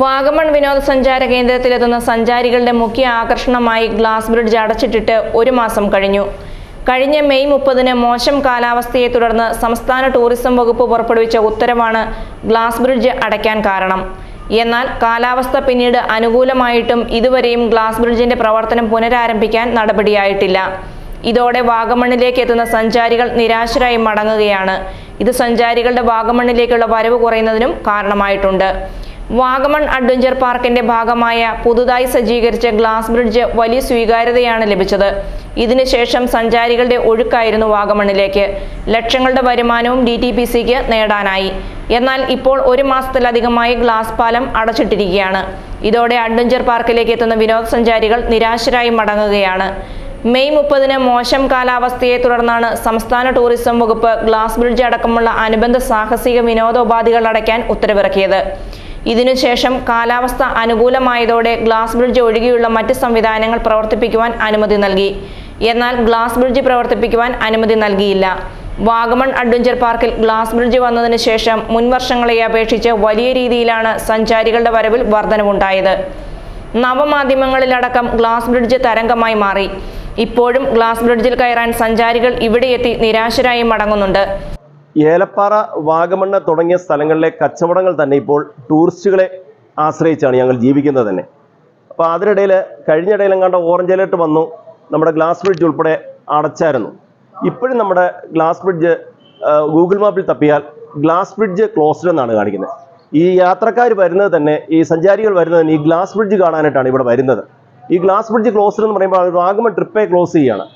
വാഗമൺ വിനോദസഞ്ചാര കേന്ദ്രത്തിലെത്തുന്ന സഞ്ചാരികളുടെ മുഖ്യ ആകർഷണമായി ഗ്ലാസ് ബ്രിഡ്ജ് അടച്ചിട്ടിട്ട് ഒരു മാസം കഴിഞ്ഞു. കഴിഞ്ഞ മെയ് മുപ്പതിന് മോശം കാലാവസ്ഥയെ തുടർന്ന് സംസ്ഥാന ടൂറിസം വകുപ്പ് പുറപ്പെടുവിച്ച ഉത്തരവാണ് ഗ്ലാസ് ബ്രിഡ്ജ് അടയ്ക്കാൻ കാരണം. എന്നാൽ കാലാവസ്ഥ പിന്നീട് അനുകൂലമായിട്ടും ഇതുവരെയും ഗ്ലാസ് ബ്രിഡ്ജിന്റെ പ്രവർത്തനം പുനരാരംഭിക്കാൻ നടപടിയായിട്ടില്ല. ഇതോടെ വാഗമണ്ണിലേക്ക് എത്തുന്ന സഞ്ചാരികൾ നിരാശരായി മടങ്ങുകയാണ്. ഇത് സഞ്ചാരികളുടെ വാഗമണ്ണിലേക്കുള്ള വരവ് കുറയുന്നതിനും കാരണമായിട്ടുണ്ട്. വാഗമൺ അഡ്വഞ്ചർ പാർക്കിന്റെ ഭാഗമായ പുതുതായി സജ്ജീകരിച്ച ഗ്ലാസ് ബ്രിഡ്ജ് വലിയ സ്വീകാര്യതയാണ് ലഭിച്ചത്. ഇതിനുശേഷം സഞ്ചാരികളുടെ ഒഴുക്കായിരുന്നു വാഗമണിലേക്ക്. ലക്ഷങ്ങളുടെ വരുമാനവും ഡി ടി പി സിക്ക് നേടാനായി. എന്നാൽ ഇപ്പോൾ ഒരു മാസത്തിലധികമായി ഗ്ലാസ് പാലം അടച്ചിട്ടിരിക്കുകയാണ്. ഇതോടെ അഡ്വഞ്ചർ പാർക്കിലേക്ക് എത്തുന്ന വിനോദസഞ്ചാരികൾ നിരാശരായി മടങ്ങുകയാണ്. മെയ് മുപ്പതിന് മോശം കാലാവസ്ഥയെ തുടർന്നാണ് സംസ്ഥാന ടൂറിസം വകുപ്പ് ഗ്ലാസ് ബ്രിഡ്ജ് അടക്കമുള്ള അനുബന്ധ സാഹസിക വിനോദോപാധികൾ അടയ്ക്കാൻ ഉത്തരവിറക്കിയത്. ഇതിനുശേഷം കാലാവസ്ഥ അനുകൂലമായതോടെ ഗ്ലാസ് ബ്രിഡ്ജ് ഒഴികെയുള്ള മറ്റ് സംവിധാനങ്ങൾ പ്രവർത്തിപ്പിക്കുവാൻ അനുമതി നൽകി. എന്നാൽ ഗ്ലാസ് ബ്രിഡ്ജ് പ്രവർത്തിപ്പിക്കുവാൻ അനുമതി നൽകിയില്ല. വാഗമൺ അഡ്വഞ്ചർ പാർക്കിൽ ഗ്ലാസ് ബ്രിഡ്ജ് വന്നതിന് ശേഷം മുൻവർഷങ്ങളെ അപേക്ഷിച്ച് വലിയ രീതിയിലാണ് സഞ്ചാരികളുടെ വരവിൽ വർധനവുണ്ടായത്. നവമാധ്യമങ്ങളിലടക്കം ഗ്ലാസ് ബ്രിഡ്ജ് തരംഗമായി മാറി. ഇപ്പോഴും ഗ്ലാസ് ബ്രിഡ്ജിൽ കയറാൻ സഞ്ചാരികൾ ഇവിടെയെത്തി നിരാശരായി മടങ്ങുന്നുണ്ട്. ഏലപ്പാറ വാഗമണ്ണ് തുടങ്ങിയ സ്ഥലങ്ങളിലെ കച്ചവടങ്ങൾ തന്നെ ഇപ്പോൾ ടൂറിസ്റ്റുകളെ ആശ്രയിച്ചാണ് ഞങ്ങൾ ജീവിക്കുന്നത് തന്നെ. അപ്പോൾ അതിനിടയിൽ കഴിഞ്ഞിടയിലും കണ്ട ഓറഞ്ച് അലേർട്ട് വന്നു. നമ്മുടെ ഗ്ലാസ് ബ്രിഡ്ജ് ഉൾപ്പെടെ അടച്ചായിരുന്നു. ഇപ്പോഴും നമ്മുടെ ഗ്ലാസ് ബ്രിഡ്ജ് ഗൂഗിൾ മാപ്പിൽ തപ്പിയാൽ ഗ്ലാസ് ബ്രിഡ്ജ് ക്ലോസ്ഡ് എന്നാണ് കാണിക്കുന്നത്. ഈ യാത്രക്കാർ വരുന്നത് തന്നെ ഈ സഞ്ചാരികൾ വരുന്നത് തന്നെ ഈ ഗ്ലാസ് ബ്രിഡ്ജ് കാണാനായിട്ടാണ് ഇവിടെ വരുന്നത്. ഈ ഗ്ലാസ് ബ്രിഡ്ജ് ക്ലോസ്ഡ് എന്ന് പറയുമ്പോൾ വാഗമൺ ട്രിപ്പേ ക്ലോസ് ചെയ്യുകയാണ്.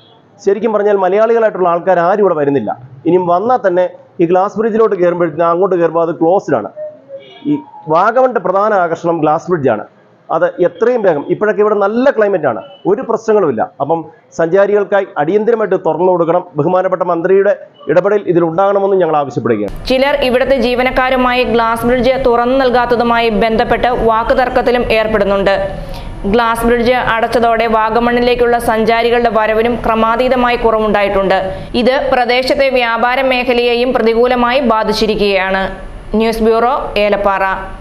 ശരിക്കും പറഞ്ഞാൽ മലയാളികളായിട്ടുള്ള ആൾക്കാർ ആരും ഇവിടെ വരുന്നില്ല. ഇനിയും വന്നാൽ തന്നെ ഈ ഗ്ലാസ് ബ്രിഡ്ജിലോട്ട് കയറുമ്പോഴത്തേക്ക് അങ്ങോട്ട് കയറുമ്പോൾ അത് ക്ലോസ്ഡ് ആണ്. ഈ വാഗമന്റെ പ്രധാന ആകർഷണം ഗ്ലാസ് ബ്രിഡ്ജാണ് അത് എത്രയും വേഗം ഇപ്പോഴൊക്കെ ഇവിടെ നല്ല ക്ലൈമറ്റ് ആണ്. ഒരു പ്രശ്നങ്ങളുമില്ല അപ്പം സഞ്ചാരികൾക്കായി അടിയന്തരമായിട്ട് തുറന്നു കൊടുക്കണം. ബഹുമാനപ്പെട്ട മന്ത്രിയുടെ ഇടപെടൽ ഇതിൽ ഉണ്ടാകണമെന്ന് ഞങ്ങൾ ആവശ്യപ്പെടുകയാണ്. ചിലർ ഇവിടുത്തെ ജീവനക്കാരുമായി ഗ്ലാസ് ബ്രിഡ്ജ് തുറന്നു നൽകാത്തതുമായി ബന്ധപ്പെട്ട് വാക്കുതർക്കത്തിലും ഏർപ്പെടുന്നുണ്ട്. ഗ്ലാസ് ബ്രിഡ്ജ് അടച്ചതോടെ വാഗമണ്ണിലേക്കുള്ള സഞ്ചാരികളുടെ വരവിനും ക്രമാതീതമായി കുറവുണ്ടായിട്ടുണ്ട് ഇത് പ്രദേശത്തെ വ്യാപാര മേഖലയെയും പ്രതികൂലമായി ബാധിച്ചിരിക്കുകയാണ്. News bureau Elappara.